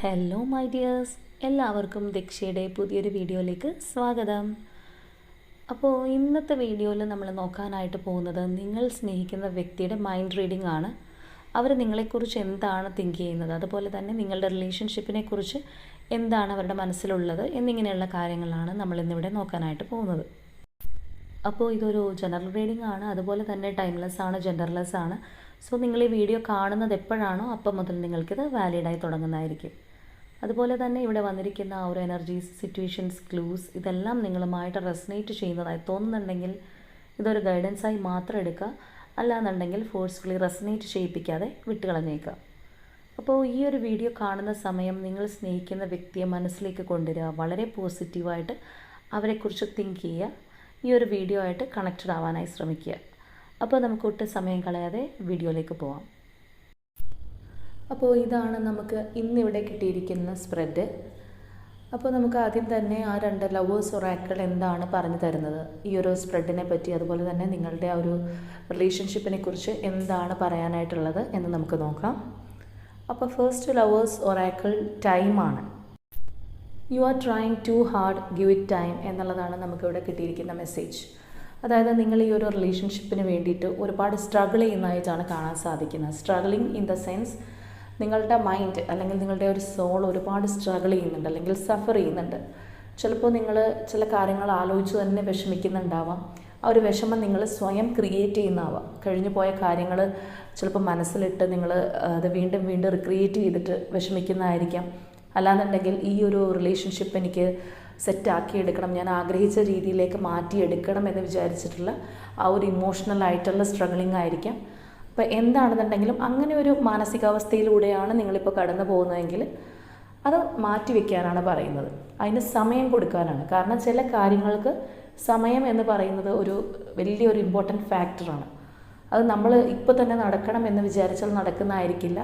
Hello my dears എല്ലാവർക്കും ദക്ഷയുടെ പുതിയൊരു വീഡിയോയിലേക്ക് സ്വാഗതം. അപ്പോൾ ഇന്നത്തെ വീഡിയോയിൽ നമ്മൾ നോക്കാനായിട്ട് പോകുന്നത് നിങ്ങൾ സ്നേഹിക്കുന്ന വ്യക്തിയുടെ മൈൻഡ് റീഡിംഗ് ആണ്. അവർ നിങ്ങളെക്കുറിച്ച് എന്താണ് തിങ്ക് ചെയ്യുന്നത്? അതുപോലെ തന്നെ നിങ്ങളുടെ റിലേഷൻഷിപ്പിനെ കുറിച്ച് എന്താണ് അവരുടെ മനസ്സിലുള്ളത്? എന്നിങ്ങനെയുള്ള കാര്യങ്ങളാണ് നമ്മൾ ഇന്നിവിടെ നോക്കാനായിട്ട് പോകുന്നത്. അപ്പോൾ ഇതൊരു ജനറൽ റീഡിംഗ് ആണ്. അതുപോലെ തന്നെ ടൈംലെസ് ആണ് ജെൻഡർലെസ് ആണ്. സോ നിങ്ങൾ ഈ വീഡിയോ കാണുന്നത് എപ്പോഴാണോ അപ്പം മുതൽ നിങ്ങൾക്കിത് വാലിഡായി തുടങ്ങുന്നതായിരിക്കും. അതുപോലെ തന്നെ ഇവിടെ വന്നിരിക്കുന്ന ആ ഒരു എനർജീസ് സിറ്റുവേഷൻസ് ക്ലൂസ് ഇതെല്ലാം നിങ്ങളുമായിട്ട് റെസനേറ്റ് ചെയ്യുന്നതായി തോന്നുന്നുണ്ടെങ്കിൽ ഇതൊരു ഗൈഡൻസായി മാത്രം എടുക്കുക. അല്ലാന്നുണ്ടെങ്കിൽ ഫോഴ്സ്ഫുള്ളി റെസനേറ്റ് ചെയ്യിപ്പിക്കാതെ വിട്ടുകളഞ്ഞേക്കുക. അപ്പോൾ ഈ ഒരു വീഡിയോ കാണുന്ന സമയം നിങ്ങൾ സ്നേഹിക്കുന്ന വ്യക്തിയെ മനസ്സിലേക്ക് കൊണ്ടുവരിക. വളരെ പോസിറ്റീവായിട്ട് അവരെക്കുറിച്ച് തിങ്ക് ചെയ്യുക. ഈ ഒരു വീഡിയോ ആയിട്ട് കണക്റ്റഡ് ആവാനായി ശ്രമിക്കുക. അപ്പോൾ നമുക്ക് ഒട്ടും സമയം കളയാതെ വീഡിയോയിലേക്ക് പോവാം. അപ്പോൾ ഇതാണ് നമുക്ക് ഇന്നിവിടെ കിട്ടിയിരിക്കുന്ന സ്പ്രെഡ് അപ്പോൾ നമുക്ക് ആദ്യം തന്നെ ആ രണ്ട് ലവേഴ്സ് ഒറാക്കൾ എന്താണ് പറഞ്ഞു തരുന്നത്? ഈ ഒരു സ്പ്രെഡിനെ പറ്റി അതുപോലെ തന്നെ നിങ്ങളുടെ ആ ഒരു റിലേഷൻഷിപ്പിനെ കുറിച്ച് എന്താണ് പറയാനായിട്ടുള്ളത് എന്ന് നമുക്ക് നോക്കാം. അപ്പോൾ ഫസ്റ്റ് ലവേഴ്സ് ഒറാക്കൾ ടൈമാണ് you are trying to hard give it time എന്നുള്ളതാണ് നമുക്കിവിടെ കിട്ടിയിരിക്കുന്ന മെസ്സേജ് അതായത് നിങ്ങൾ ഈ ഒരു റിലേഷൻഷിപ്പിന് വേണ്ടിയിട്ട് ഒരുപാട് സ്ട്രഗിൾ ചെയ്യുന്നതായിട്ടാണ് കാണാൻ സാധിക്കുന്നത്. സ്ട്രഗിളിങ് ഇൻ ദ സെൻസ് നിങ്ങളുടെ മൈൻഡ് അല്ലെങ്കിൽ നിങ്ങളുടെ ഒരു സോൾ ഒരുപാട് സ്ട്രഗിൾ ചെയ്യുന്നുണ്ട് അല്ലെങ്കിൽ സഫർ ചെയ്യുന്നുണ്ട്. ചിലപ്പോൾ നിങ്ങൾ ചില കാര്യങ്ങൾ ആലോചിച്ച് തന്നെ വിഷമിക്കുന്നുണ്ടാവാം. ആ ഒരു വിഷമം നിങ്ങൾ സ്വയം ക്രിയേറ്റ് ചെയ്യുന്നതാവാം. കഴിഞ്ഞു പോയ കാര്യങ്ങൾ ചിലപ്പോൾ മനസ്സിലിട്ട് നിങ്ങൾ അത് വീണ്ടും വീണ്ടും റിക്രിയേറ്റ് ചെയ്തിട്ട് വിഷമിക്കുന്നതായിരിക്കാം. അല്ലാന്നുണ്ടെങ്കിൽ ഈ ഒരു റിലേഷൻഷിപ്പ് എനിക്ക് സെറ്റാക്കി എടുക്കണം ഞാൻ ആഗ്രഹിച്ച രീതിയിലേക്ക് മാറ്റിയെടുക്കണം എന്ന് വിചാരിച്ചിട്ടുള്ള ആ ഒരു ഇമോഷണൽ ആയിട്ടുള്ള സ്ട്രഗിളിംഗ് ആയിരിക്കാം. അപ്പോൾ എന്താണെന്നുണ്ടെങ്കിലും അങ്ങനെ ഒരു മാനസികാവസ്ഥയിലൂടെയാണ് നിങ്ങളിപ്പോൾ കടന്നു പോകുന്നതെങ്കിൽ അത് മാറ്റി വെക്കാനാണ് പറയുന്നത്. അതിന് സമയം കൊടുക്കാനാണ്. കാരണം ചില കാര്യങ്ങൾക്ക് സമയം എന്ന് പറയുന്നത് ഒരു വലിയൊരു ഇമ്പോർട്ടന്റ് ഫാക്ടറാണ് അത് നമ്മൾ ഇപ്പോൾ തന്നെ നടക്കണം എന്ന് വിചാരിച്ചാൽ നടക്കുന്നതായിരിക്കില്ല.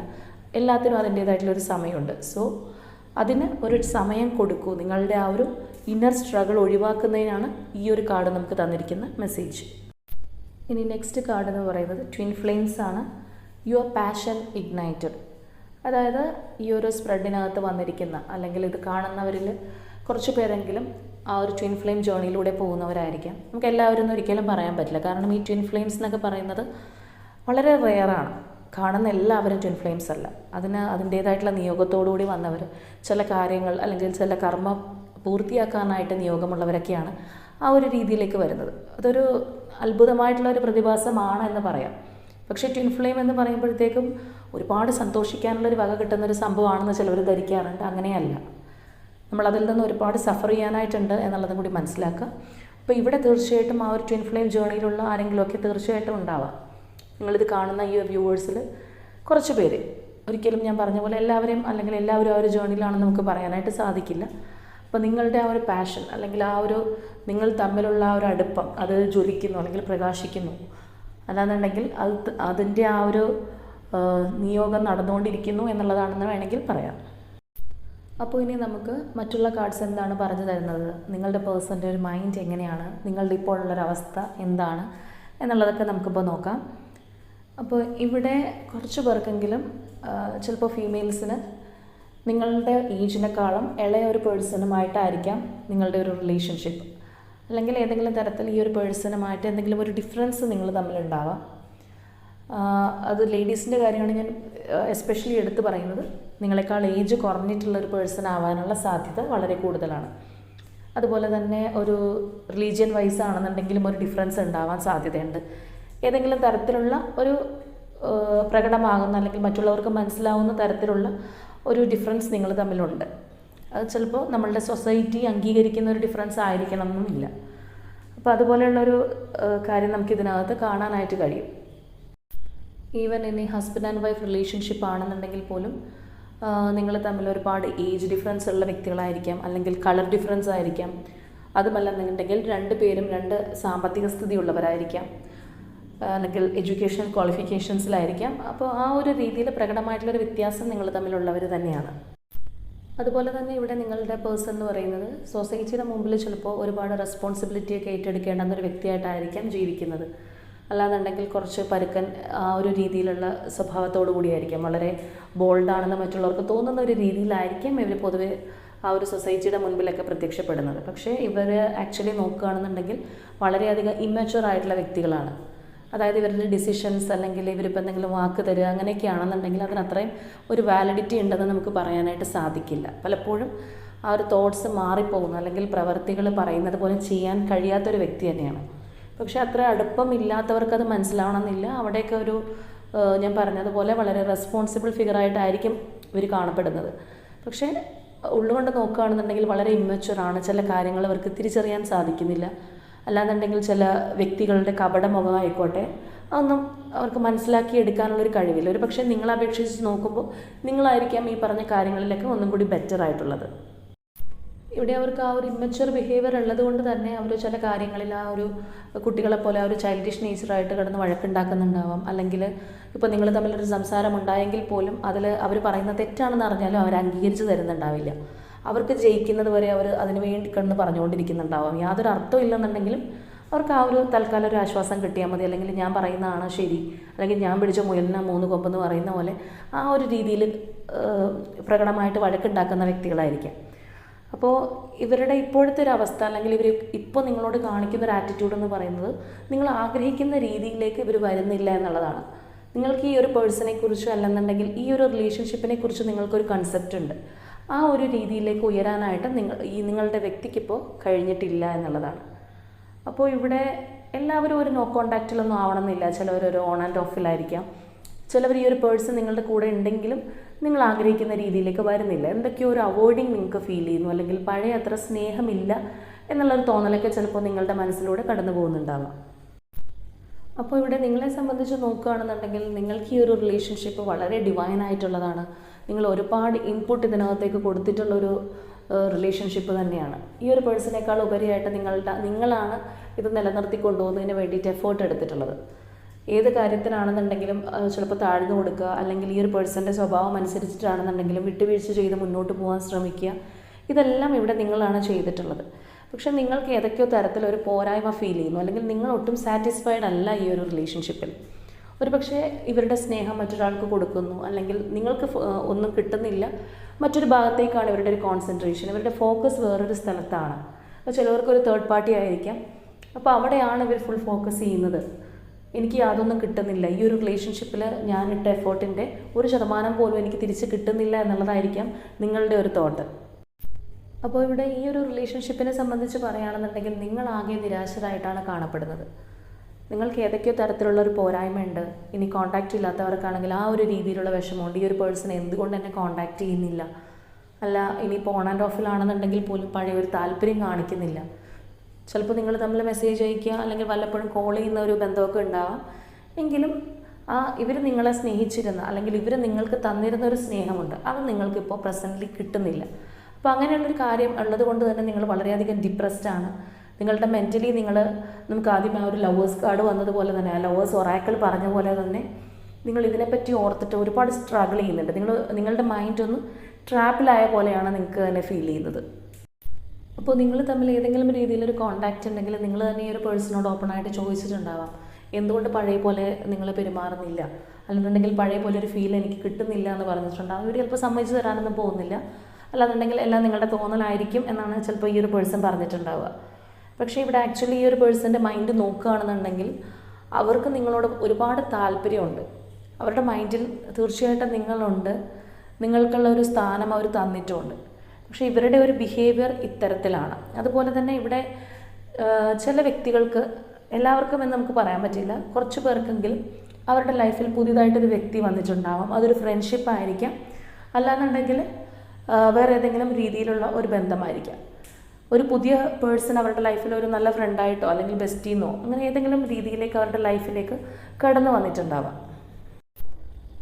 എല്ലാത്തിനും അതിന്റേതായിട്ടുള്ളൊരു സമയമുണ്ട്. സോ അതിന് ഒരു സമയം കൊടുക്കൂ. നിങ്ങളുടെ ആ ഒരു ഇന്നർ സ്ട്രഗിൾ ഒഴിവാക്കുന്നതിനാണ് ഈ ഒരു കാർഡ് നമുക്ക് തന്നിരിക്കുന്ന മെസ്സേജ് ഇനി നെക്സ്റ്റ് കാർഡ് എന്ന് പറയുന്നത് ട്വിൻ ഫ്ലെയിംസ് ആണ്. യുവർ പാഷൻ ഇഗ്നൈറ്റഡ് അതായത് ഈ ഒരു സ്പ്രെഡിനകത്ത് വന്നിരിക്കുന്ന അല്ലെങ്കിൽ ഇത് കാണുന്നവരിൽ കുറച്ച് പേരെങ്കിലും ആ ഒരു ട്വിൻ ഫ്ലെയിം ജേണിയിലൂടെ പോകുന്നവരായിരിക്കാം. നമുക്ക് എല്ലാവരും ഒരിക്കലും പറയാൻ പറ്റില്ല. കാരണം ഈ ട്വിൻ ഫ്ലെയിംസ് എന്നൊക്കെ പറയുന്നത് വളരെ റെയറാണ് കാണുന്ന എല്ലാവരും ട്വിൻ ഫ്ലെയിംസ് അല്ല. അതിന് അതിന്റേതായിട്ടുള്ള നിയോഗത്തോടുകൂടി വന്നവർ ചില കാര്യങ്ങൾ അല്ലെങ്കിൽ ചില കർമ്മ പൂർത്തിയാക്കാനായിട്ട് നിയോഗമുള്ളവരൊക്കെയാണ്. ആ ഒരു രീതിയിലേക്ക് വരുന്നത്. അതൊരു അത്ഭുതമായിട്ടുള്ള ഒരു പ്രതിഭാസമാണ് എന്ന് പറയാം. പക്ഷേ ട്വിൻ ഫ്ലെയിം എന്ന് പറയുമ്പോഴത്തേക്കും ഒരുപാട് സന്തോഷിക്കാനുള്ളൊരു വക കിട്ടുന്ന ഒരു സംഭവമാണെന്ന് ചിലവർ ധരിക്കാറുണ്ട്. അങ്ങനെയല്ല. നമ്മൾ നിന്ന് ഒരുപാട് സഫർ ചെയ്യാനായിട്ടുണ്ട് എന്നുള്ളതും കൂടി മനസ്സിലാക്കുക. അപ്പോൾ ഇവിടെ തീർച്ചയായിട്ടും ആ ഒരു ട്വിൻ ഫ്ലെയിം ജേണിയിലുള്ള ആരെങ്കിലുമൊക്കെ തീർച്ചയായിട്ടും ഉണ്ടാവാം. നിങ്ങളിത് കാണുന്ന ഈ വ്യൂവേഴ്സിൽ കുറച്ച് പേര്. ഒരിക്കലും ഞാൻ പറഞ്ഞ പോലെ എല്ലാവരെയും അല്ലെങ്കിൽ എല്ലാവരും ആ ഒരു ജേണിയിലാണെന്ന് നമുക്ക് പറയാനായിട്ട് സാധിക്കില്ല. അപ്പോൾ നിങ്ങളുടെ ആ ഒരു പാഷൻ അല്ലെങ്കിൽ ആ ഒരു നിങ്ങൾ തമ്മിലുള്ള ആ ഒരു അടുപ്പം അത് ജ്വലിക്കുന്നു അല്ലെങ്കിൽ പ്രകാശിക്കുന്നു. അല്ലാന്നുണ്ടെങ്കിൽ അത് അതിന്റെ ആ ഒരു നിയോഗം നടന്നുകൊണ്ടിരിക്കുന്നു എന്നുള്ളതാണെന്ന് വേണമെങ്കിൽ പറയാം. അപ്പോൾ ഇനി നമുക്ക് മറ്റുള്ള കാർഡ്സ് എന്താണ് പറഞ്ഞു തരുന്നത്? നിങ്ങളുടെ പേഴ്സന്റെ ഒരു മൈൻഡ് എങ്ങനെയാണ്? നിങ്ങളുടെ ഇപ്പോൾ ഉള്ളൊരവസ്ഥ എന്താണ്? എന്നുള്ളതൊക്കെ നമുക്കിപ്പോൾ നോക്കാം. അപ്പോൾ ഇവിടെ കുറച്ച് പേർക്കെങ്കിലും ചിലപ്പോൾ ഫീമെയിൽസിന് നിങ്ങളുടെ ഏജിനെക്കാളും ഇളയ ഒരു പേഴ്സണുമായിട്ടായിരിക്കാം നിങ്ങളുടെ ഒരു റിലേഷൻഷിപ്പ് അല്ലെങ്കിൽ ഏതെങ്കിലും തരത്തിൽ ഈ ഒരു പേഴ്സണുമായിട്ട് എന്തെങ്കിലും ഒരു ഡിഫറൻസ് നിങ്ങൾ തമ്മിലുണ്ടാവാം അത് ലേഡീസിന്റെ കാര്യമാണ് ഞാൻ എസ്പെഷ്യലി എടുത്ത് പറയുന്നത്. നിങ്ങളെക്കാൾ ഏജ് കുറഞ്ഞിട്ടുള്ള ഒരു പേഴ്സൺ ആവാനുള്ള സാധ്യത വളരെ കൂടുതലാണ്. അതുപോലെ തന്നെ ഒരു റിലീജിയൻ വൈസ് ആണെന്നുണ്ടെങ്കിലും ഒരു ഡിഫറൻസ് ഉണ്ടാവാൻ സാധ്യതയുണ്ട്. ഏതെങ്കിലും തരത്തിലുള്ള ഒരു പ്രകടമാകുന്ന അല്ലെങ്കിൽ മറ്റുള്ളവർക്ക് മനസ്സിലാവുന്ന തരത്തിലുള്ള ഒരു ഡിഫറൻസ് നിങ്ങൾ തമ്മിലുണ്ട്. അത് ചിലപ്പോൾ നമ്മളുടെ സൊസൈറ്റി അംഗീകരിക്കുന്ന ഒരു ഡിഫറൻസ് ആയിരിക്കണം എന്നുമില്ല അപ്പോൾ അതുപോലെയുള്ളൊരു കാര്യം നമുക്ക് ഇതിനകത്ത് കാണാനായിട്ട് കഴിയും. ഈവൻ ഇനി ഹസ്ബൻഡ് ആൻഡ് വൈഫ് റിലേഷൻഷിപ്പ് ആണെന്നുണ്ടെങ്കിൽ പോലും നിങ്ങൾ തമ്മിൽ ഒരുപാട് ഏജ് ഡിഫറൻസ് ഉള്ള വ്യക്തികളായിരിക്കാം അല്ലെങ്കിൽ കളർ ഡിഫറൻസ് ആയിരിക്കാം. അതുമല്ലെന്നുണ്ടെങ്കിൽ രണ്ട് പേരും രണ്ട് സാമ്പത്തിക സ്ഥിതി ഉള്ളവരായിരിക്കാം അല്ലെങ്കിൽ എഡ്യൂക്കേഷൻ ക്വാളിഫിക്കേഷൻസിലായിരിക്കാം. അപ്പോൾ ആ ഒരു രീതിയിൽ പ്രകടമായിട്ടുള്ളൊരു വ്യത്യാസം നിങ്ങൾ തമ്മിലുള്ളവർ തന്നെയാണ്. അതുപോലെ തന്നെ ഇവിടെ നിങ്ങളുടെ പേഴ്സൺ എന്ന് പറയുന്നത് സൊസൈറ്റിയുടെ മുമ്പിൽ ചിലപ്പോൾ ഒരുപാട് റെസ്പോൺസിബിലിറ്റി ഒക്കെ ഏറ്റെടുക്കേണ്ടുന്ന ഒരു വ്യക്തിയായിട്ടായിരിക്കാം ജീവിക്കുന്നത്. അല്ലാന്നുണ്ടെങ്കിൽ കുറച്ച് പരുക്കൻ ആ ഒരു രീതിയിലുള്ള സ്വഭാവത്തോടു കൂടിയായിരിക്കാം. വളരെ ബോൾഡാണെന്ന് മറ്റുള്ളവർക്ക് തോന്നുന്ന ഒരു രീതിയിലായിരിക്കാം ഇവർ പൊതുവെ ആ ഒരു സൊസൈറ്റിയുടെ മുൻപിലൊക്കെ പ്രത്യക്ഷപ്പെടുന്നത്. പക്ഷേ ഇവർ ആക്ച്വലി നോക്കുകയാണെന്നുണ്ടെങ്കിൽ വളരെയധികം ഇമ്മച്ചുവർ ആയിട്ടുള്ള വ്യക്തികളാണ്. അതായത് ഇവരുടെ ഡിസിഷൻസ് അല്ലെങ്കിൽ ഇവരിപ്പോൾ എന്തെങ്കിലും വാക്ക് തരിക അങ്ങനെയൊക്കെയാണെന്നുണ്ടെങ്കിൽ അതിന് അത്രയും ഒരു വാലിഡിറ്റി ഉണ്ടെന്ന് നമുക്ക് പറയാനായിട്ട് സാധിക്കില്ല. പലപ്പോഴും ആ ഒരു തോട്ട്സ് മാറിപ്പോകുന്നു. അല്ലെങ്കിൽ പ്രവർത്തികൾ പറയുന്നത് പോലെ ചെയ്യാൻ കഴിയാത്തൊരു വ്യക്തി തന്നെയാണ്. പക്ഷെ അത്ര അടുപ്പമില്ലാത്തവർക്ക് അത് മനസ്സിലാവണമെന്നില്ല. അവിടെയൊക്കെ ഒരു ഞാൻ പറഞ്ഞതുപോലെ വളരെ റെസ്പോൺസിബിൾ ഫിഗറായിട്ടായിരിക്കും ഇവർ കാണപ്പെടുന്നത്. പക്ഷേ ഉള്ളുകൊണ്ട് നോക്കുകയാണെന്നുണ്ടെങ്കിൽ വളരെ ഇമ്മച്ചുവറാണ് ചില കാര്യങ്ങൾ അവർക്ക് തിരിച്ചറിയാൻ സാധിക്കുന്നില്ല. അല്ലാന്നുണ്ടെങ്കിൽ ചില വ്യക്തികളുടെ കപട മുഖമായിക്കോട്ടെ അതൊന്നും അവർക്ക് മനസ്സിലാക്കി എടുക്കാനുള്ളൊരു കഴിവില്ല. ഒരു പക്ഷേ നിങ്ങളെ അപേക്ഷിച്ച് നോക്കുമ്പോൾ നിങ്ങളായിരിക്കാം ഈ പറഞ്ഞ കാര്യങ്ങളിലൊക്കെ ഒന്നും കൂടി ബെറ്റർ ആയിട്ടുള്ളത്. ഇവിടെ അവർക്ക് ആ ഒരു ഇമ്മച്ചുവർ ബിഹേവിയർ ഉള്ളത് കൊണ്ട് തന്നെ അവർ ചില കാര്യങ്ങളിൽ ആ ഒരു കുട്ടികളെ പോലെ ആ ഒരു ചൈൽഡിഷ് നേച്ചറായിട്ട് കിടന്ന് വഴക്കുണ്ടാക്കുന്നുണ്ടാവാം. അല്ലെങ്കിൽ ഇപ്പോൾ നിങ്ങൾ തമ്മിലൊരു സംസാരം ഉണ്ടായെങ്കിൽ പോലും അതിൽ അവർ പറയുന്ന തെറ്റാണെന്ന് അറിഞ്ഞാലും അവർ അംഗീകരിച്ച് തരുന്നുണ്ടാവില്ല. അവർക്ക് ജയിക്കുന്നത് വരെ അവർ അതിന് വേണ്ടി കിടന്ന് പറഞ്ഞുകൊണ്ടിരിക്കുന്നുണ്ടാവാം. യാതൊരു അർത്ഥം ഇല്ലെന്നുണ്ടെങ്കിലും അവർക്ക് ആ ഒരു തൽക്കാലം ഒരു ആശ്വാസം കിട്ടിയാൽ മതി. അല്ലെങ്കിൽ ഞാൻ പറയുന്നതാണ് ശരി. അല്ലെങ്കിൽ ഞാൻ പിടിച്ച മുയലിന് മൂന്ന് കൊമ്പെന്ന് പറയുന്ന പോലെ ആ ഒരു രീതിയിൽ പ്രകടമായിട്ട് വഴക്കുണ്ടാക്കുന്ന വ്യക്തികളായിരിക്കാം. അപ്പോൾ ഇവരുടെ ഇപ്പോഴത്തെ ഒരു അവസ്ഥ അല്ലെങ്കിൽ ഇവർ ഇപ്പോൾ നിങ്ങളോട് കാണിക്കുന്ന ഒരു ആറ്റിറ്റ്യൂഡ് എന്ന് പറയുന്നത് നിങ്ങൾ ആഗ്രഹിക്കുന്ന രീതിയിലേക്ക് ഇവർ വരുന്നില്ല എന്നുള്ളതാണ്. നിങ്ങൾക്ക് ഈ ഒരു പേഴ്സണെ കുറിച്ചോ അല്ലെന്നുണ്ടെങ്കിൽ ഈ ഒരു റിലേഷൻഷിപ്പിനെ കുറിച്ച് നിങ്ങൾക്കൊരു കൺസെപ്റ്റ് ഉണ്ട്. ആ ഒരു രീതിയിലേക്ക് ഉയരാനായിട്ട് നിങ്ങൾ ഈ നിങ്ങളുടെ വ്യക്തിക്കിപ്പോൾ കഴിഞ്ഞിട്ടില്ല എന്നുള്ളതാണ്. അപ്പോൾ ഇവിടെ എല്ലാവരും ഒരു നോ കോണ്ടാക്റ്റിലൊന്നും ആവണമെന്നില്ല. ചിലവർ ഒരു ഓൺ ആൻഡ് ഓഫിലായിരിക്കാം ചിലവർ ഈ ഒരു പേഴ്സൺ നിങ്ങളുടെ കൂടെ ഉണ്ടെങ്കിലും നിങ്ങൾ ആഗ്രഹിക്കുന്ന രീതിയിലേക്ക് വരുന്നില്ല. എന്തൊക്കെയോ ഒരു അവോയ്ഡിങ് നിങ്ങൾക്ക് ഫീൽ ചെയ്യുന്നു. അല്ലെങ്കിൽ പഴയ അത്ര സ്നേഹമില്ല എന്നുള്ളൊരു തോന്നലൊക്കെ ചിലപ്പോൾ നിങ്ങളുടെ മനസ്സിലൂടെ കടന്നു പോകുന്നുണ്ടാവാം. അപ്പോൾ ഇവിടെ നിങ്ങളെ സംബന്ധിച്ച് നോക്കുകയാണെന്നുണ്ടെങ്കിൽ നിങ്ങൾക്ക് ഈ ഒരു റിലേഷൻഷിപ്പ് വളരെ ഡിവൈൻ ആയിട്ടുള്ളതാണ്. നിങ്ങൾ ഒരുപാട് ഇൻപുട്ട് ഇതിനകത്തേക്ക് കൊടുത്തിട്ടുള്ളൊരു റിലേഷൻഷിപ്പ് തന്നെയാണ്. ഈ ഒരു പേഴ്സണേക്കാൾ ഉപരിയായിട്ട് നിങ്ങളുടെ നിങ്ങളാണ് ഇത് നിലനിർത്തി കൊണ്ടുപോകുന്നതിന് വേണ്ടിയിട്ട് എഫേർട്ട് എടുത്തിട്ടുള്ളത്. ഏത് കാര്യത്തിനാണെന്നുണ്ടെങ്കിലും ചിലപ്പോൾ താഴ്ന്നു കൊടുക്കുക അല്ലെങ്കിൽ ഈ ഒരു പേഴ്സന്റെ സ്വഭാവം അനുസരിച്ചിട്ടാണെന്നുണ്ടെങ്കിലും വിട്ടുവീഴ്ച ചെയ്ത് മുന്നോട്ട് പോകാൻ ശ്രമിക്കുക ഇതെല്ലാം ഇവിടെ നിങ്ങളാണ് ചെയ്തിട്ടുള്ളത്. പക്ഷെ നിങ്ങൾക്ക് ഏതൊക്കെയോ തരത്തിലൊരു പോരായ്മ ഫീൽ ചെയ്യുന്നു. അല്ലെങ്കിൽ നിങ്ങൾ ഒട്ടും സാറ്റിസ്ഫൈഡ് അല്ല ഈ ഒരു റിലേഷൻഷിപ്പിൽ ഒരു പക്ഷേ ഇവരുടെ സ്നേഹം മറ്റൊരാൾക്ക് കൊടുക്കുന്നു. അല്ലെങ്കിൽ നിങ്ങൾക്ക് ഒന്നും കിട്ടുന്നില്ല. മറ്റൊരു ഭാഗത്തേക്കാണ് ഇവരുടെ ഒരു കോൺസെൻട്രേഷൻ ഇവരുടെ ഫോക്കസ് വേറൊരു സ്ഥലത്താണ്. അപ്പോൾ ചിലവർക്ക് ഒരു തേർഡ് പാർട്ടി ആയിരിക്കാം. അപ്പോൾ അവിടെയാണ് ഇവർ ഫുൾ ഫോക്കസ് ചെയ്യുന്നത്. എനിക്ക് യാതൊന്നും കിട്ടുന്നില്ല. ഈ ഒരു റിലേഷൻഷിപ്പിൽ ഞാൻ ഇട്ട എഫേർട്ടിന്റെ ഒരു ശതമാനം പോലും എനിക്ക് തിരിച്ച് കിട്ടുന്നില്ല എന്നുള്ളതായിരിക്കാം നിങ്ങളുടെ ഒരു തോട്ട് അപ്പോൾ ഇവിടെ ഈ ഒരു റിലേഷൻഷിപ്പിനെ സംബന്ധിച്ച് പറയുകയാണെന്നുണ്ടെങ്കിൽ നിങ്ങളാകെ നിരാശരായിട്ടാണ് കാണപ്പെടുന്നത്. നിങ്ങൾക്ക് ഏതൊക്കെയോ തരത്തിലുള്ള ഒരു പോരായ്മ ഉണ്ട്. ഇനി കോണ്ടാക്റ്റ് ഇല്ലാത്തവർക്കാണെങ്കിൽ ആ ഒരു രീതിയിലുള്ള വിഷമമുണ്ട്. ഈ ഒരു പേഴ്സൺ എന്തുകൊണ്ട് എന്നെ കോണ്ടാക്ട് ചെയ്യുന്നില്ല? അല്ല ഇനിയിപ്പോൾ ഓൺ ആൻഡ് ഓഫിലാണെന്നുണ്ടെങ്കിൽ പോലും പഴയ ഒരു താല്പര്യം കാണിക്കുന്നില്ല. ചിലപ്പോൾ നിങ്ങൾ തമ്മിൽ മെസ്സേജ് അയക്കുക അല്ലെങ്കിൽ വല്ലപ്പോഴും കോൾ ചെയ്യുന്ന ഒരു ബന്ധമൊക്കെ ഉണ്ടാവാം. എങ്കിലും ആ ഇവർ നിങ്ങളെ സ്നേഹിച്ചിരുന്ന അല്ലെങ്കിൽ ഇവർ നിങ്ങൾക്ക് തന്നിരുന്ന ഒരു സ്നേഹമുണ്ട്. അത് നിങ്ങൾക്കിപ്പോൾ പ്രസന്റ്ലി കിട്ടുന്നില്ല. അപ്പോൾ അങ്ങനെയുള്ളൊരു കാര്യം ഉള്ളത് കൊണ്ട് തന്നെ നിങ്ങൾ വളരെയധികം ഡിപ്രസ്ഡ് ആണ്. നിങ്ങളുടെ മെന്റലി നിങ്ങൾ നമുക്ക് ആദ്യം ആ ഒരു ലവേഴ്സ് കാർഡ് വന്നതുപോലെ തന്നെ ആ ലവേഴ്സ് ഒറാക്കൾ പറഞ്ഞ പോലെ തന്നെ നിങ്ങൾ ഇതിനെപ്പറ്റി ഓർത്തിട്ട് ഒരുപാട് സ്ട്രഗിൾ ചെയ്യുന്നുണ്ട്. നിങ്ങൾ നിങ്ങളുടെ മൈൻഡ് ഒന്ന് ട്രാപ്പിലായ പോലെയാണ് നിങ്ങൾക്ക് തന്നെ ഫീൽ ചെയ്യുന്നത്. അപ്പോൾ നിങ്ങൾ തമ്മിൽ ഏതെങ്കിലും രീതിയിലൊരു കോണ്ടാക്റ്റ് ഉണ്ടെങ്കിൽ നിങ്ങൾ തന്നെ ഈ ഒരു പേഴ്സണോട് ഓപ്പണായിട്ട് ചോദിച്ചിട്ടുണ്ടാവാം. എന്തുകൊണ്ട് പഴയ പോലെ നിങ്ങൾ പെരുമാറുന്നില്ല? അല്ലെന്നുണ്ടെങ്കിൽ പഴയ പോലെ ഒരു ഫീൽ എനിക്ക് കിട്ടുന്നില്ല എന്ന് പറഞ്ഞിട്ടുണ്ടാവും ഇവർ ചിലപ്പോൾ സമ്മതിച്ചു തരാനൊന്നും പോകുന്നില്ല. അല്ലാന്നുണ്ടെങ്കിൽ എല്ലാം നിങ്ങളുടെ തോന്നലായിരിക്കും എന്നാണ് ചിലപ്പോൾ ഈ ഒരു പേഴ്സൺ പറഞ്ഞിട്ടുണ്ടാവുക. പക്ഷേ ഇവിടെ ആക്ച്വലി ഈ ഒരു പേഴ്സന്റെ മൈൻഡ് നോക്കുകയാണെന്നുണ്ടെങ്കിൽ അവർക്ക് നിങ്ങളോട് ഒരുപാട് താല്പര്യമുണ്ട്. അവരുടെ മൈൻഡിൽ തീർച്ചയായിട്ടും നിങ്ങളുണ്ട്. നിങ്ങൾക്കുള്ള ഒരു സ്ഥാനം അവർ തന്നിട്ടുമുണ്ട് പക്ഷേ ഇവരുടെ ഒരു ബിഹേവിയർ ഇത്തരത്തിലാണ്. അതുപോലെ തന്നെ ഇവിടെ ചില വ്യക്തികൾക്ക് എല്ലാവർക്കും എന്ന് നമുക്ക് പറയാൻ പറ്റില്ല. കുറച്ച് പേർക്കെങ്കിലും അവരുടെ ലൈഫിൽ പുതിയതായിട്ടൊരു വ്യക്തി വന്നിട്ടുണ്ടാവാം. അതൊരു ഫ്രണ്ട്ഷിപ്പ് ആയിരിക്കാം. അല്ലാന്നുണ്ടെങ്കിൽ വേറെ ഏതെങ്കിലും രീതിയിലുള്ള ഒരു ബന്ധമായിരിക്കാം. ഒരു പുതിയ പേഴ്സൺ അവരുടെ ലൈഫിൽ ഒരു നല്ല ഫ്രണ്ടായിട്ടോ അല്ലെങ്കിൽ ബെസ്റ്റീന്നോ അങ്ങനെ ഏതെങ്കിലും രീതിയിലേക്ക് അവരുടെ ലൈഫിലേക്ക് കടന്നു വന്നിട്ടുണ്ടാവാം.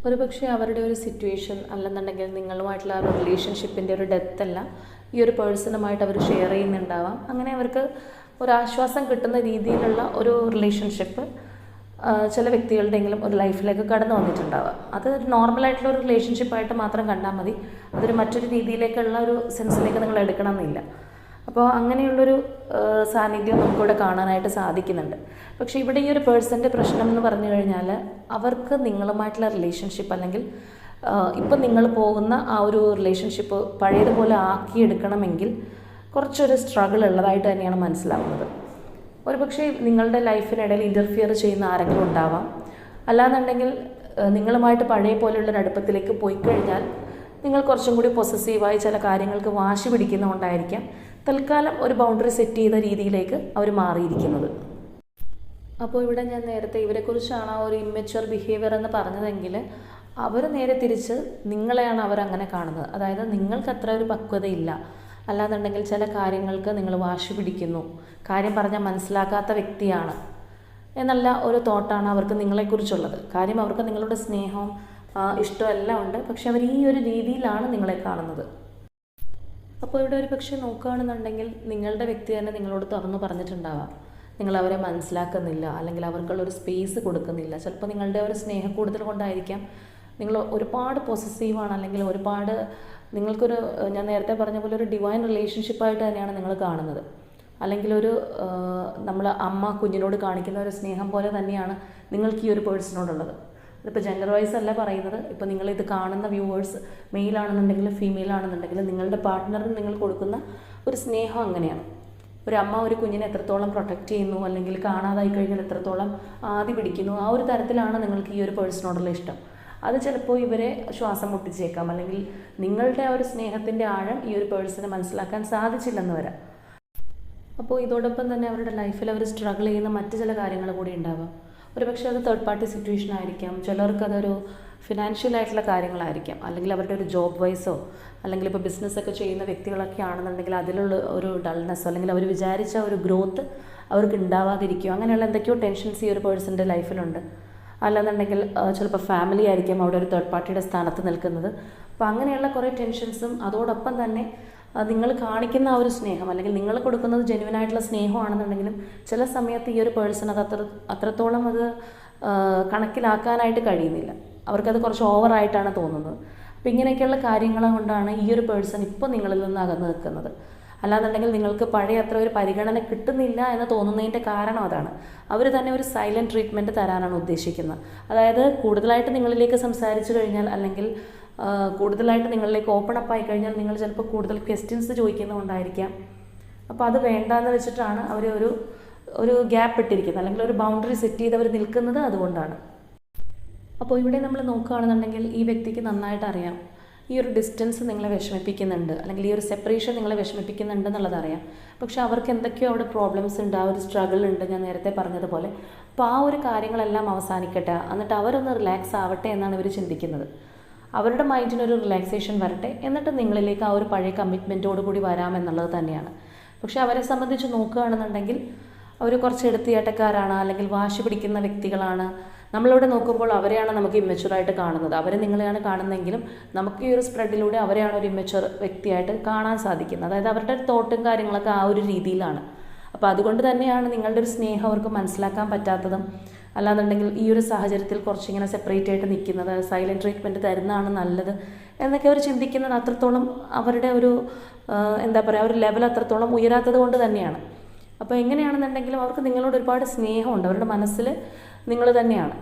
ഒരു പക്ഷേ അവരുടെ ഒരു സിറ്റുവേഷൻ അല്ലെന്നുണ്ടെങ്കിൽ നിങ്ങളുമായിട്ടുള്ള ആ റിലേഷൻഷിപ്പിന്റെ ഒരു ഡെത്ത് അല്ല. ഈ ഒരു പേഴ്സണുമായിട്ട് അവർ ഷെയർ ചെയ്യുന്നുണ്ടാവാം. അങ്ങനെ അവർക്ക് ഒരു ആശ്വാസം കിട്ടുന്ന രീതിയിലുള്ള ഒരു റിലേഷൻഷിപ്പ് ചില വ്യക്തികളുടെയെങ്കിലും ഒരു ലൈഫിലേക്ക് കടന്നു വന്നിട്ടുണ്ടാവുക അത് ഒരു നോർമലായിട്ടുള്ള ഒരു റിലേഷൻഷിപ്പായിട്ട് മാത്രം കണ്ടാൽ മതി. അതൊരു മറ്റൊരു രീതിയിലേക്കുള്ള ഒരു സെൻസിലേക്ക് നിങ്ങൾ എടുക്കണം എന്നില്ല. അപ്പോൾ അങ്ങനെയുള്ളൊരു സാന്നിധ്യം നമുക്കിവിടെ കാണാനായിട്ട് സാധിക്കുന്നുണ്ട്. പക്ഷേ ഇവിടെ ഈ ഒരു പേഴ്സന്റെ പ്രശ്നം എന്ന് പറഞ്ഞു കഴിഞ്ഞാൽ അവർക്ക് നിങ്ങളുമായിട്ടുള്ള റിലേഷൻഷിപ്പ് അല്ലെങ്കിൽ ഇപ്പം നിങ്ങൾ പോകുന്ന ആ ഒരു റിലേഷൻഷിപ്പ് പഴയതുപോലെ ആക്കിയെടുക്കണമെങ്കിൽ കുറച്ചൊരു സ്ട്രഗിൾ ഉള്ളതായിട്ട് തന്നെയാണ് മനസ്സിലാവുന്നത്. ഒരുപക്ഷെ നിങ്ങളുടെ ലൈഫിനിടയിൽ ഇന്റർഫിയർ ചെയ്യുന്ന ആരെങ്കിലും ഉണ്ടാവാം. അല്ലാന്നുണ്ടെങ്കിൽ നിങ്ങളുമായിട്ട് പഴയ പോലെയുള്ള അടുപ്പത്തിലേക്ക് പോയി കഴിഞ്ഞാൽ നിങ്ങൾ കുറച്ചും കൂടി പൊസസീവായി ചില കാര്യങ്ങൾക്ക് വാശി പിടിക്കുന്നതുകൊണ്ടായിരിക്കാം. തൽക്കാലം ഒരു ബൗണ്ടറി സെറ്റ് ചെയ്ത രീതിയിലേക്ക് അവർ മാറിയിരിക്കുന്നത്. അപ്പോൾ ഇവിടെ ഞാൻ നേരത്തെ ഇവരെക്കുറിച്ചാണ് ആ ഒരു ഇമ്മച്വർ ബിഹേവിയർ എന്ന് പറഞ്ഞതെങ്കിൽ അവർ നേരെ തിരിച്ച് നിങ്ങളെയാണ് അവരങ്ങനെ കാണുന്നത്. അതായത് നിങ്ങൾക്ക് അത്ര ഒരു പക്വതയില്ല. അല്ലാന്നുണ്ടെങ്കിൽ ചില കാര്യങ്ങൾക്ക് നിങ്ങൾ വാശി പിടിക്കുന്നു. കാര്യം പറഞ്ഞാൽ മനസ്സിലാക്കാത്ത വ്യക്തിയാണ് എന്നല്ല ഒരു തോട്ടാണ് അവർക്ക് നിങ്ങളെക്കുറിച്ചുള്ളത്. കാര്യം അവർക്ക് നിങ്ങളുടെ സ്നേഹവും ഇഷ്ടമെല്ലാം ഉണ്ട്. പക്ഷെ അവർ ഈ ഒരു രീതിയിലാണ് നിങ്ങളെ കാണുന്നത്. അപ്പോൾ ഇവിടെ ഒരു പക്ഷേ നോക്കുകയാണെന്നുണ്ടെങ്കിൽ നിങ്ങളുടെ വ്യക്തി തന്നെ നിങ്ങളോട് തുറന്നു പറഞ്ഞിട്ടുണ്ടാവാം. നിങ്ങൾ അവരെ മനസ്സിലാക്കുന്നില്ല അല്ലെങ്കിൽ അവർക്കുള്ള ഒരു സ്പേസ് കൊടുക്കുന്നില്ല. ചിലപ്പോൾ നിങ്ങളുടെ ഒരു സ്നേഹം കൂടുതൽ കൊണ്ടായിരിക്കാം. നിങ്ങൾ ഒരുപാട് പോസസീവാണ് അല്ലെങ്കിൽ ഒരുപാട് നിങ്ങൾക്കൊരു ഞാൻ നേരത്തെ പറഞ്ഞ പോലെ ഒരു ഡിവൈൻ റിലേഷൻഷിപ്പായിട്ട് തന്നെയാണ് നിങ്ങൾ കാണുന്നത്. അല്ലെങ്കിൽ ഒരു നമ്മൾ അമ്മ കുഞ്ഞിനോട് കാണിക്കുന്ന ഒരു സ്നേഹം പോലെ തന്നെയാണ് നിങ്ങൾക്ക് ഈ ഒരു പേഴ്സണോടുള്ളത് ഇതിപ്പോൾ ജെൻഡർ വൈസ് അല്ല പറയുന്നത്. ഇപ്പോൾ നിങ്ങൾ ഇത് കാണുന്ന വ്യൂവേഴ്സ് മെയിൽ ആണെന്നുണ്ടെങ്കിൽ ഫീമെയിൽ ആണെന്നുണ്ടെങ്കിൽ നിങ്ങളുടെ പാർട്ട്ണറിന് നിങ്ങൾ കൊടുക്കുന്ന ഒരു സ്നേഹം അങ്ങനെയാണ്. ഒരു അമ്മ ഒരു കുഞ്ഞിനെ എത്രത്തോളം പ്രൊട്ടക്റ്റ് ചെയ്യുന്നു അല്ലെങ്കിൽ കാണാതായി കഴിഞ്ഞാൽ എത്രത്തോളം ആദ്യ പിടിക്കുന്നു ആ ഒരു തരത്തിലാണ് നിങ്ങൾക്ക് ഈ ഒരു പേഴ്സണോടുള്ള ഇഷ്ടം. അത് ചിലപ്പോൾ ഇവരെ ശ്വാസം മുട്ടിച്ചേക്കാം അല്ലെങ്കിൽ നിങ്ങളുടെ ആ ഒരു സ്നേഹത്തിന്റെ ആഴം ഈ ഒരു പേഴ്സണെ മനസ്സിലാക്കാൻ സാധിച്ചില്ലെന്ന് വരാം. അപ്പോൾ ഇതോടൊപ്പം തന്നെ അവരുടെ ലൈഫിൽ അവർ സ്ട്രഗിൾ ചെയ്യുന്ന മറ്റ് ചില കാര്യങ്ങൾ കൂടി ഉണ്ടാവാം. ഒരു പക്ഷേ അത് തേർഡ് പാർട്ടി സിറ്റുവേഷൻ ആയിരിക്കാം. ചിലർക്ക് അതൊരു ഫിനാൻഷ്യൽ ആയിട്ടുള്ള കാര്യങ്ങളായിരിക്കാം. അല്ലെങ്കിൽ അവരുടെ ഒരു ജോബ് വൈസോ അല്ലെങ്കിൽ ഇപ്പോൾ ബിസിനസ്സൊക്കെ ചെയ്യുന്ന വ്യക്തികളൊക്കെ ആണെന്നുണ്ടെങ്കിൽ അതിലുള്ള ഒരു ഡൾനെസ്സോ അല്ലെങ്കിൽ അവർ വിചാരിച്ച ഒരു ഗ്രോത്ത് അവർക്ക് ഉണ്ടാവാതിരിക്കുകയോ അങ്ങനെയുള്ള എന്തൊക്കെയോ ടെൻഷൻസ് ഈ ഒരു പേഴ്സന്റെ ലൈഫിലുണ്ട് അല്ലെന്നുണ്ടെങ്കിൽ ചിലപ്പോൾ ഫാമിലി ആയിരിക്കാം അവിടെ ഒരു തേർഡ് പാർട്ടിയുടെ സ്ഥാനത്ത് നിൽക്കുന്നത്. അപ്പോൾ അങ്ങനെയുള്ള കുറേ ടെൻഷൻസും അതോടൊപ്പം തന്നെ നിങ്ങൾ കാണിക്കുന്ന ആ ഒരു സ്നേഹം അല്ലെങ്കിൽ നിങ്ങൾ കൊടുക്കുന്നത് ജെനുവൻ ആയിട്ടുള്ള സ്നേഹമാണെന്നുണ്ടെങ്കിലും ചില സമയത്ത് ഈ ഒരു പേഴ്സൺ അത് അത്ര അത്രത്തോളം അത് കണക്കിലാക്കാനായിട്ട് കഴിയുന്നില്ല. അവർക്കത് കുറച്ച് ഓവറായിട്ടാണ് തോന്നുന്നത്. അപ്പോൾ ഇങ്ങനെയൊക്കെയുള്ള കാര്യങ്ങൾ കൊണ്ടാണ് ഈ ഒരു പേഴ്സൺ ഇപ്പോൾ നിങ്ങളിൽ നിന്ന് അകന്നു നിൽക്കുന്നത്. അല്ലാന്നുണ്ടെങ്കിൽ നിങ്ങൾക്ക് പഴയ അത്ര ഒരു പരിഗണന കിട്ടുന്നില്ല എന്ന് തോന്നുന്നതിന്റെ കാരണം അതാണ്. അവർ തന്നെ ഒരു സൈലന്റ് ട്രീറ്റ്മെന്റ് തരാനാണ് ഉദ്ദേശിക്കുന്നത്. അതായത് കൂടുതലായിട്ട് നിങ്ങളിലേക്ക് സംസാരിച്ചു കഴിഞ്ഞാൽ അല്ലെങ്കിൽ കൂടുതലായിട്ട് നിങ്ങളിലേക്ക് ഓപ്പൺ അപ്പ് ആയി കഴിഞ്ഞാൽ നിങ്ങൾ ചിലപ്പോൾ കൂടുതൽ ക്വസ്റ്റ്യൻസ് ചോദിക്കുന്നതുകൊണ്ടായിരിക്കാം അപ്പോൾ അത് വേണ്ടാന്ന് വെച്ചിട്ടാണ് അവർ ഒരു ഒരു ഗ്യാപ്പ് ഇട്ടിരിക്കുന്നത്. അല്ലെങ്കിൽ ഒരു ബൗണ്ടറി സെറ്റ് ചെയ്ത് അവർ നിൽക്കുന്നത് അതുകൊണ്ടാണ്. അപ്പോൾ ഇവിടെ നമ്മൾ നോക്കുകയാണെന്നുണ്ടെങ്കിൽ ഈ വ്യക്തിക്ക് നന്നായിട്ട് അറിയാം. ഈ ഒരു ഡിസ്റ്റൻസ് നിങ്ങളെ വിഷമിപ്പിക്കുന്നുണ്ട്. അല്ലെങ്കിൽ ഈ ഒരു സെപ്പറേഷൻ നിങ്ങളെ വിഷമിപ്പിക്കുന്നുണ്ട് എന്നുള്ളത് അറിയാം. പക്ഷെ അവർക്ക് എന്തൊക്കെയോ അവിടെ പ്രോബ്ലംസ് ഉണ്ട്. ആ ഒരു സ്ട്രഗിൾ ഉണ്ട് ഞാൻ നേരത്തെ പറഞ്ഞതുപോലെ. അപ്പോൾ ആ ഒരു കാര്യങ്ങളെല്ലാം അവസാനിക്കട്ടെ. എന്നിട്ട് അവരൊന്ന് റിലാക്സ് ആവട്ടെ എന്നാണ് ഇവർ ചിന്തിക്കുന്നത്. അവരുടെ മൈൻഡിനൊരു റിലാക്സേഷൻ വരട്ടെ. എന്നിട്ട് നിങ്ങളിലേക്ക് ആ ഒരു പഴയ കമ്മിറ്റ്മെന്റോട് കൂടി വരാമെന്നുള്ളത് തന്നെയാണ്. പക്ഷേ അവരെ സംബന്ധിച്ച് നോക്കുകയാണെന്നുണ്ടെങ്കിൽ അവർ കുറച്ച് എടുത്തിയാട്ടക്കാരാണ് അല്ലെങ്കിൽ വാശി പിടിക്കുന്ന വ്യക്തികളാണ്. നമ്മളിവിടെ നോക്കുമ്പോൾ അവരെയാണ് നമുക്ക് ഇമ്മച്ചുറായിട്ട് കാണുന്നത്. അവരെ നിങ്ങളെയാണ് കാണുന്നതെങ്കിലും നമുക്ക് ഈ ഒരു സ്പ്രെഡിലൂടെ അവരെയാണ് ഒരു ഇമ്മച്ചുർ വ്യക്തിയായിട്ട് കാണാൻ സാധിക്കുന്നത്. അതായത് അവരുടെ തോട്ടും കാര്യങ്ങളൊക്കെ ആ ഒരു രീതിയിലാണ്. അപ്പോൾ അതുകൊണ്ട് തന്നെയാണ് നിങ്ങളുടെ ഒരു സ്നേഹം അവർക്ക് മനസ്സിലാക്കാൻ പറ്റാത്തതും അല്ലാന്നുണ്ടെങ്കിൽ ഈ ഒരു സാഹചര്യത്തിൽ കുറച്ചിങ്ങനെ സെപ്പറേറ്റ് ആയിട്ട് നിൽക്കുന്നത് സൈലന്റ് ട്രീറ്റ്മെന്റ് തരുന്നതാണ് നല്ലത് എന്നൊക്കെ അവർ ചിന്തിക്കുന്നത് അത്രത്തോളം അവരുടെ ഒരു എന്താ പറയുക ഒരു ലെവൽ അത്രത്തോളം ഉയരാത്തത് കൊണ്ട് തന്നെയാണ്. അപ്പോൾ എങ്ങനെയാണെന്നുണ്ടെങ്കിലും അവർക്ക് നിങ്ങളോട് ഒരുപാട് സ്നേഹമുണ്ട്. അവരുടെ മനസ്സിൽ നിങ്ങൾ തന്നെയാണ്.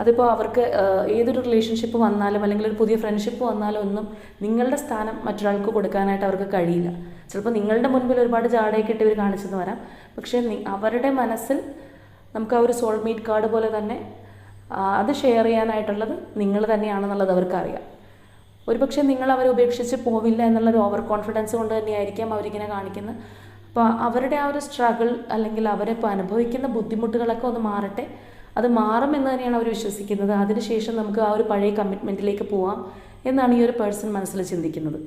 അതിപ്പോൾ അവർക്ക് ഏതൊരു റിലേഷൻഷിപ്പ് വന്നാലും അല്ലെങ്കിൽ ഒരു പുതിയ ഫ്രണ്ട്ഷിപ്പ് വന്നാലും ഒന്നും നിങ്ങളുടെ സ്ഥാനം മറ്റൊരാൾക്ക് കൊടുക്കാനായിട്ട് അവർക്ക് കഴിയില്ല. ചിലപ്പോൾ നിങ്ങളുടെ മുൻപിൽ ഒരുപാട് ജാടയൊക്കെ ഇട്ട് ഇവർ കാണിച്ചെന്ന് വരാം. പക്ഷേ അവരുടെ മനസ്സിൽ നമുക്ക് ആ ഒരു സോൾമേറ്റ് കാർഡ് പോലെ തന്നെ അത് ഷെയർ ചെയ്യാനായിട്ടുള്ളത് നിങ്ങൾ തന്നെയാണെന്നുള്ളത് അവർക്കറിയാം. ഒരുപക്ഷെ നിങ്ങൾ അവരെ ഉപേക്ഷിച്ച് പോവില്ല എന്നുള്ളൊരു ഓവർ കോൺഫിഡൻസ് കൊണ്ട് തന്നെയായിരിക്കാം അവരിങ്ങനെ കാണിക്കുന്നത് അപ്പോൾ അവരുടെ ആ ഒരു സ്ട്രഗിൾ അല്ലെങ്കിൽ അവരിപ്പോൾ അനുഭവിക്കുന്ന ബുദ്ധിമുട്ടുകളൊക്കെ ഒന്ന് മാറട്ടെ. അത് മാറുമെന്ന് തന്നെയാണ് അവർ വിശ്വസിക്കുന്നത്. അതിനുശേഷം നമുക്ക് ആ ഒരു പഴയ കമ്മിറ്റ്മെന്റിലേക്ക് പോവാം എന്നാണ് ഈ ഒരു പേഴ്സൺ മനസ്സിൽ ചിന്തിക്കുന്നത്.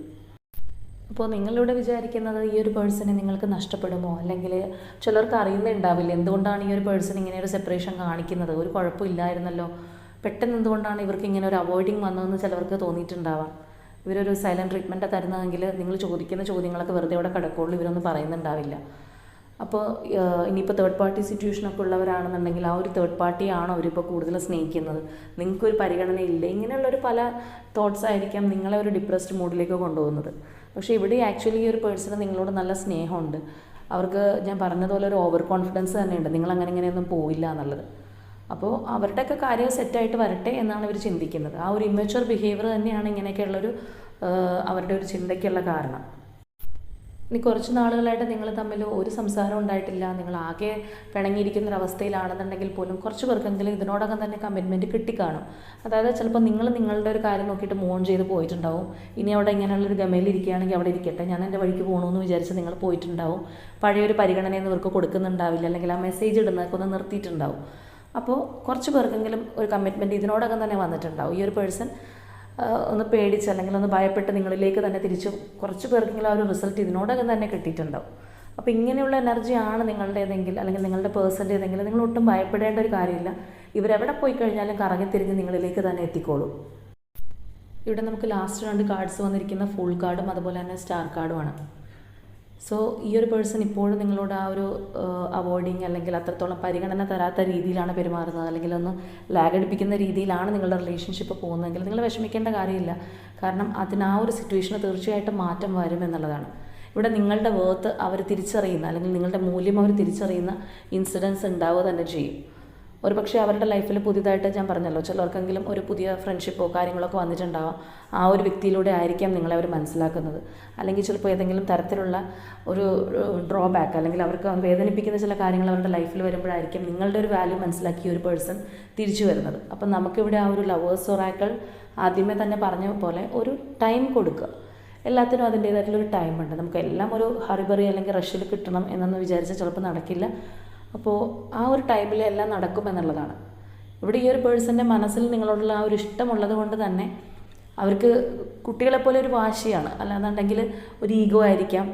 അപ്പോൾ നിങ്ങളിവിടെ വിചാരിക്കുന്നത് ഈ ഒരു പേഴ്സണെ നിങ്ങൾക്ക് നഷ്ടപ്പെടുമോ? അല്ലെങ്കിൽ ചിലർക്ക് അറിയുന്നുണ്ടാവില്ല എന്തുകൊണ്ടാണ് ഈ ഒരു പേഴ്സൺ ഇങ്ങനെ ഒരു സെപ്പറേഷൻ കാണിക്കുന്നത്? ഒരു കുഴപ്പമില്ലായിരുന്നല്ലോ പെട്ടെന്ന് എന്തുകൊണ്ടാണ് ഇവർക്ക് ഇങ്ങനെ ഒരു അവോയ്ഡിങ് വന്നതെന്ന് ചിലർക്ക് തോന്നിയിട്ടുണ്ടാവാം. ഇവരൊരു സൈലന്റ് ട്രീറ്റ്മെന്റ് തരുന്നതെങ്കിൽ നിങ്ങൾ ചോദിക്കുന്ന ചോദ്യങ്ങളൊക്കെ വെറുതെ ഇവിടെ കിടക്കുള്ളൂ ഇവരൊന്നും പറയുന്നുണ്ടാവില്ല. അപ്പോൾ ഇനിയിപ്പോൾ തേർഡ് പാർട്ടി സിറ്റുവേഷനൊക്കെ ഉള്ളവരാണെന്നുണ്ടെങ്കിൽ ആ ഒരു തേർഡ് പാർട്ടിയാണോ അവരിപ്പോൾ കൂടുതൽ സ്നേഹിക്കുന്നത്? നിങ്ങൾക്കൊരു പരിഗണനയില്ല. ഇങ്ങനെയുള്ളൊരു പല തോട്ട്സ് ആയിരിക്കാം നിങ്ങളെ ഒരു ഡിപ്രസ്ഡ് മൂഡിലേക്ക് കൊണ്ടുപോകുന്നത്. പക്ഷേ ഇവിടെ ആക്ച്വലി ഈ ഒരു പേഴ്സണ് നിങ്ങളോട് നല്ല സ്നേഹമുണ്ട്. അവർക്ക് ഞാൻ പറഞ്ഞതുപോലെ ഒരു ഓവർ കോൺഫിഡൻസ് തന്നെയുണ്ട്. നിങ്ങൾ അങ്ങനെ ഇങ്ങനെയൊന്നും പോയില്ല എന്നുള്ളത്. അപ്പോൾ അവരുടെയൊക്കെ കാര്യം സെറ്റായിട്ട് വരട്ടെ എന്നാണ് ഇവർ ചിന്തിക്കുന്നത്. ആ ഒരു ഇമ്മച്ചുവർ ബിഹേവിയർ തന്നെയാണ് ഇങ്ങനെയൊക്കെയുള്ളൊരു അവരുടെ ഒരു ചിന്തയ്ക്കുള്ള കാരണം. ഇനി കുറച്ച് നാളുകളായിട്ട് നിങ്ങൾ തമ്മിൽ ഒരു സംസാരം ഉണ്ടായിട്ടില്ല. നിങ്ങൾ ആകെ പിണങ്ങിയിരിക്കുന്ന ഒരു അവസ്ഥയിലാണെന്നുണ്ടെങ്കിൽ പോലും കുറച്ച് പേർക്കെങ്കിലും ഇതിനോടകം തന്നെ കമ്മിറ്റ്മെന്റ് കിട്ടിക്കാണും. അതായത് ചിലപ്പോൾ നിങ്ങൾ നിങ്ങളുടെ ഒരു കാര്യം നോക്കിയിട്ട് മോൺ ചെയ്ത് പോയിട്ടുണ്ടാവും. ഇനി അവിടെ ഇങ്ങനെയുള്ളൊരു ഗമയിൽ ഇരിക്കുകയാണെങ്കിൽ അവിടെ ഇരിക്കട്ടെ ഞാൻ എന്റെ വഴിക്ക് പോകണമെന്ന് വിചാരിച്ച് നിങ്ങൾ പോയിട്ടുണ്ടാവും. പഴയൊരു പരിഗണനയൊന്നും ഇവർക്ക് കൊടുക്കുന്നുണ്ടാവില്ല അല്ലെങ്കിൽ ആ മെസ്സേജ് ഇടുന്നതൊക്കെ ഒന്ന് നിർത്തിയിട്ടുണ്ടാവും. അപ്പോൾ കുറച്ച് പേർക്കെങ്കിലും ഒരു കമ്മിറ്റ്മെന്റ് ഇതിനോടകം തന്നെ വന്നിട്ടുണ്ടാവും. ഈ ഒരു പേഴ്സൺ ഒന്ന് പേടിച്ച് അല്ലെങ്കിൽ ഒന്ന് ഭയപ്പെട്ട് നിങ്ങളിലേക്ക് തന്നെ തിരിച്ച് കുറച്ച് പേർക്കെങ്കിലും ആ ഒരു റിസൾട്ട് ഇതിനോടകം തന്നെ കിട്ടിയിട്ടുണ്ടാവും. അപ്പോൾ ഇങ്ങനെയുള്ള എനർജിയാണ് നിങ്ങളുടേതെങ്കിൽ അല്ലെങ്കിൽ നിങ്ങളുടെ പേഴ്സന്റേതെങ്കിൽ നിങ്ങൾ ഒട്ടും ഭയപ്പെടേണ്ട ഒരു കാര്യമില്ല. ഇവരെവിടെ പോയി കഴിഞ്ഞാലും കറങ്ങി തിരിഞ്ഞ് നിങ്ങളിലേക്ക് തന്നെ എത്തിക്കോളും. ഇവിടെ നമുക്ക് ലാസ്റ്റ് രണ്ട് കാർഡ്സ് വന്നിരിക്കുന്ന ഫുൾ കാർഡും അതുപോലെ തന്നെ സ്റ്റാർ കാർഡുമാണ് സോ ഈ ഒരു പേഴ്സൺ ഇപ്പോഴും നിങ്ങളോട് ആ ഒരു അവോയ്ഡിങ് അല്ലെങ്കിൽ അത്രത്തോളം പരിഗണന തരാത്ത രീതിയിലാണ് പെരുമാറുന്നത്. അല്ലെങ്കിൽ ഒന്ന് ലാഗടിപ്പിക്കുന്ന രീതിയിലാണ് നിങ്ങളുടെ റിലേഷൻഷിപ്പ് പോകുന്നതെങ്കിൽ നിങ്ങൾ വിഷമിക്കേണ്ട കാര്യമില്ല. കാരണം അതിന് ആ ഒരു സിറ്റുവേഷന് തീർച്ചയായിട്ടും മാറ്റം വരും എന്നുള്ളതാണ്. ഇവിടെ നിങ്ങളുടെ വേർത്ത് അവർ തിരിച്ചറിയുന്ന അല്ലെങ്കിൽ നിങ്ങളുടെ മൂല്യം അവർ തിരിച്ചറിയുന്ന ഇൻസിഡൻസ് ഉണ്ടാവുക തന്നെ ചെയ്യും. ഒരു പക്ഷേ അവരുടെ ലൈഫിൽ പുതിയതായിട്ട് ഞാൻ പറഞ്ഞല്ലോ ചിലർക്കെങ്കിലും ഒരു പുതിയ ഫ്രണ്ട്ഷിപ്പോ കാര്യങ്ങളൊക്കെ വന്നിട്ടുണ്ടാവാം. ആ ഒരു വ്യക്തിയിലൂടെ ആയിരിക്കാം നിങ്ങളെ അവർ മനസ്സിലാക്കുന്നത്. അല്ലെങ്കിൽ ചിലപ്പോൾ ഏതെങ്കിലും തരത്തിലുള്ള ഒരു ഡ്രോബാക്ക് അല്ലെങ്കിൽ അവർക്ക് വേദനിപ്പിക്കുന്ന ചില കാര്യങ്ങൾ അവരുടെ ലൈഫിൽ വരുമ്പോഴായിരിക്കും നിങ്ങളുടെ ഒരു വാല്യൂ മനസ്സിലാക്കി ഒരു പേഴ്സൺ തിരിച്ചു വരുന്നത്. അപ്പം നമുക്കിവിടെ ആ ഒരു ലവേഴ്സ് ഒറാക്കൾ ആദ്യമേ തന്നെ പറഞ്ഞ പോലെ ഒരു ടൈം കൊടുക്കുക. എല്ലാത്തിനും അതിന്റേതായിട്ടുള്ളൊരു ടൈമുണ്ട് നമുക്ക് എല്ലാം ഒരു ഹറിബറി അല്ലെങ്കിൽ റഷിൽ കിട്ടണം എന്നൊന്ന് വിചാരിച്ചാൽ ചിലപ്പോൾ നടക്കില്ല. അപ്പോൾ ആ ഒരു ടൈമിൽ എല്ലാം നടക്കുമെന്നുള്ളതാണ് ഇവിടെ ഈ ഒരു പേഴ്സന്റെ മനസ്സിൽ നിങ്ങളോടുള്ള ആ ഒരു ഇഷ്ടമുള്ളത് കൊണ്ട് തന്നെ അവർക്ക് കുട്ടികളെപ്പോലെ ഒരു വാശിയാണ്. അല്ലാന്നുണ്ടെങ്കിൽ ഒരു ഈഗോ ആയിരിക്കാം.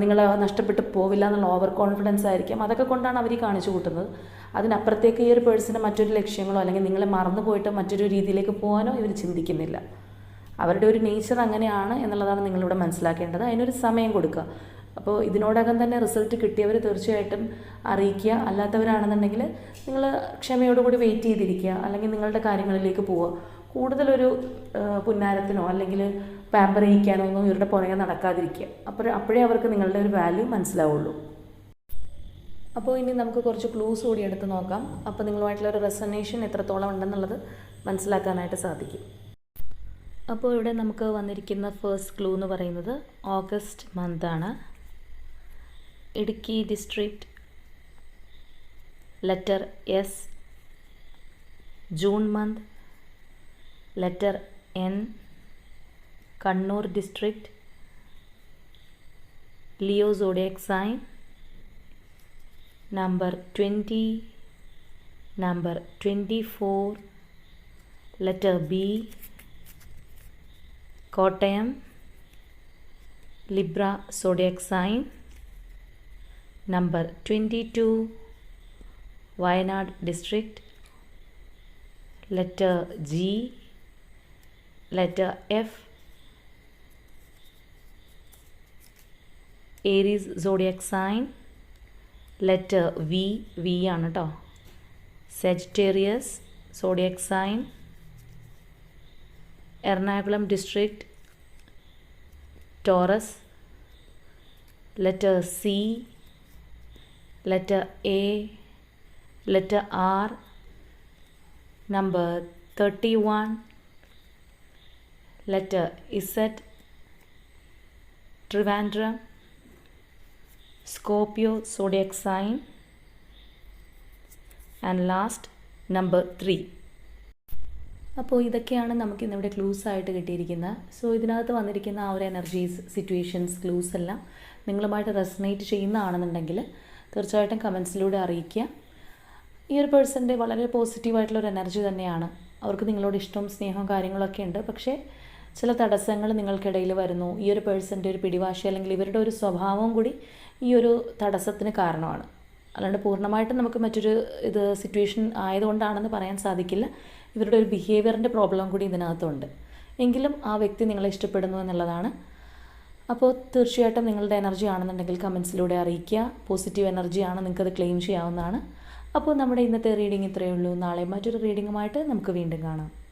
നിങ്ങൾ നഷ്ടപ്പെട്ട് പോവില്ല എന്നുള്ള ഓവർ കോൺഫിഡൻസ് ആയിരിക്കാം. അതൊക്കെ കൊണ്ടാണ് അവർ കാണിച്ചു കൂട്ടുന്നത്. അതിനപ്പുറത്തേക്ക് ഈ ഒരു പേഴ്സണ് മറ്റൊരു ലക്ഷ്യങ്ങളോ അല്ലെങ്കിൽ നിങ്ങളെ മറന്നു പോയിട്ട് മറ്റൊരു രീതിയിലേക്ക് പോകാനോ ഇവർ ചിന്തിക്കുന്നില്ല. അവരുടെ ഒരു നേച്ചർ അങ്ങനെയാണ് എന്നുള്ളതാണ് നിങ്ങളിവിടെ മനസ്സിലാക്കേണ്ടത്. അതിനൊരു സമയം കൊടുക്കുക. അപ്പോൾ ഇതിനോടകം തന്നെ റിസൾട്ട് കിട്ടിയവർ തീർച്ചയായിട്ടും അറിയിക്കുക. അല്ലാത്തവരാണെന്നുണ്ടെങ്കിൽ നിങ്ങൾ ക്ഷമയോടുകൂടി വെയിറ്റ് ചെയ്തിരിക്കുക. അല്ലെങ്കിൽ നിങ്ങളുടെ കാര്യങ്ങളിലേക്ക് പോവുക. കൂടുതലൊരു പുന്നാരത്തിനോ അല്ലെങ്കിൽ പാമ്പർ ചെയ്യിക്കാനോ ഒന്നും ഇവരുടെ പുറകെ നടക്കാതിരിക്കുക. അപ്പോൾ അപ്പോഴേ അവർക്ക് നിങ്ങളുടെ ഒരു വാല്യൂ മനസ്സിലാവുള്ളൂ. അപ്പോൾ ഇനി നമുക്ക് കുറച്ച് ക്ലൂസ് കൂടി എടുത്ത് നോക്കാം. അപ്പോൾ നിങ്ങളുമായിട്ടുള്ള ഒരു റെസനേഷൻ എത്രത്തോളം ഉണ്ടെന്നുള്ളത് മനസ്സിലാക്കാനായിട്ട് സാധിക്കും. അപ്പോൾ ഇവിടെ നമുക്ക് വന്നിരിക്കുന്ന ഫേസ്റ്റ് ക്ലൂ എന്ന് പറയുന്നത് August മന്താണ് Idukki district letter S June month letter N Kannur district Leo zodiac sign number twenty number twenty four letter B Kottayam Libra zodiac sign number twenty two Wayanad district letter G letter F Aries zodiac sign letter V V ആണ് കേട്ടോ Sagittarius zodiac sign Ernakulam district Taurus letter C A letter R number thirty one letter Z Trivandrum Scorpio zodiac sign and last number three അപ്പോൾ ഇതൊക്കെയാണ് നമുക്ക് ഇന്നിവിടെ clues ആയിട്ട് കിട്ടിയിരിക്കുന്നത്. So ഇതിനകത്ത് വന്നിരിക്കുന്ന ആ ഒരു എനർജീസ് സിറ്റുവേഷൻസ് ക്ലൂസ് എല്ലാം നിങ്ങളുമായിട്ട് റെസനേറ്റ് ചെയ്യുന്നതാണെന്നുണ്ടെങ്കിൽ തീർച്ചയായിട്ടും കമൻസിലൂടെ അറിയിക്കുക. ഈ ഒരു പേഴ്സന്റെ വളരെ പോസിറ്റീവായിട്ടുള്ള ഒരു എനർജി തന്നെയാണ്. അവർക്ക് നിങ്ങളോട് ഇഷ്ടവും സ്നേഹവും കാര്യങ്ങളൊക്കെ ഉണ്ട്. പക്ഷേ ചില തടസ്സങ്ങൾ നിങ്ങൾക്കിടയിൽ വരുന്നു. ഈ ഒരു പേഴ്സന്റെ ഒരു പിടിവാശി അല്ലെങ്കിൽ ഇവരുടെ ഒരു സ്വഭാവം കൂടി ഈ ഒരു തടസ്സത്തിന് കാരണമാണ്. അല്ലാണ്ട് പൂർണമായിട്ടും നമുക്ക് മറ്റൊരു ഇത് സിറ്റുവേഷൻ ആയതുകൊണ്ടാണെന്ന് പറയാൻ സാധിക്കില്ല. ഇവരുടെ ഒരു ബിഹേവിയറിന്റെ പ്രോബ്ലം കൂടി ഇതിനകത്തുണ്ട്. എങ്കിലും ആ വ്യക്തി നിങ്ങളെ ഇഷ്ടപ്പെടുന്നു എന്നുള്ളതാണ് അപ്പോൾ തീർച്ചയായിട്ടും നിങ്ങളുടെ എനർജി ആണെന്നുണ്ടെങ്കിൽ കമൻസിലൂടെ അറിയിക്കുക. പോസിറ്റീവ് എനർജിയാണ് നിങ്ങൾക്കത് ക്ലെയിം ചെയ്യാവുന്നതാണ്. അപ്പോൾ നമ്മുടെ ഇന്നത്തെ റീഡിംഗ് ഇത്രയേ ഉള്ളൂ. നാളെ മറ്റൊരു റീഡിങ്ങുമായിട്ട് നമുക്ക് വീണ്ടും കാണാം.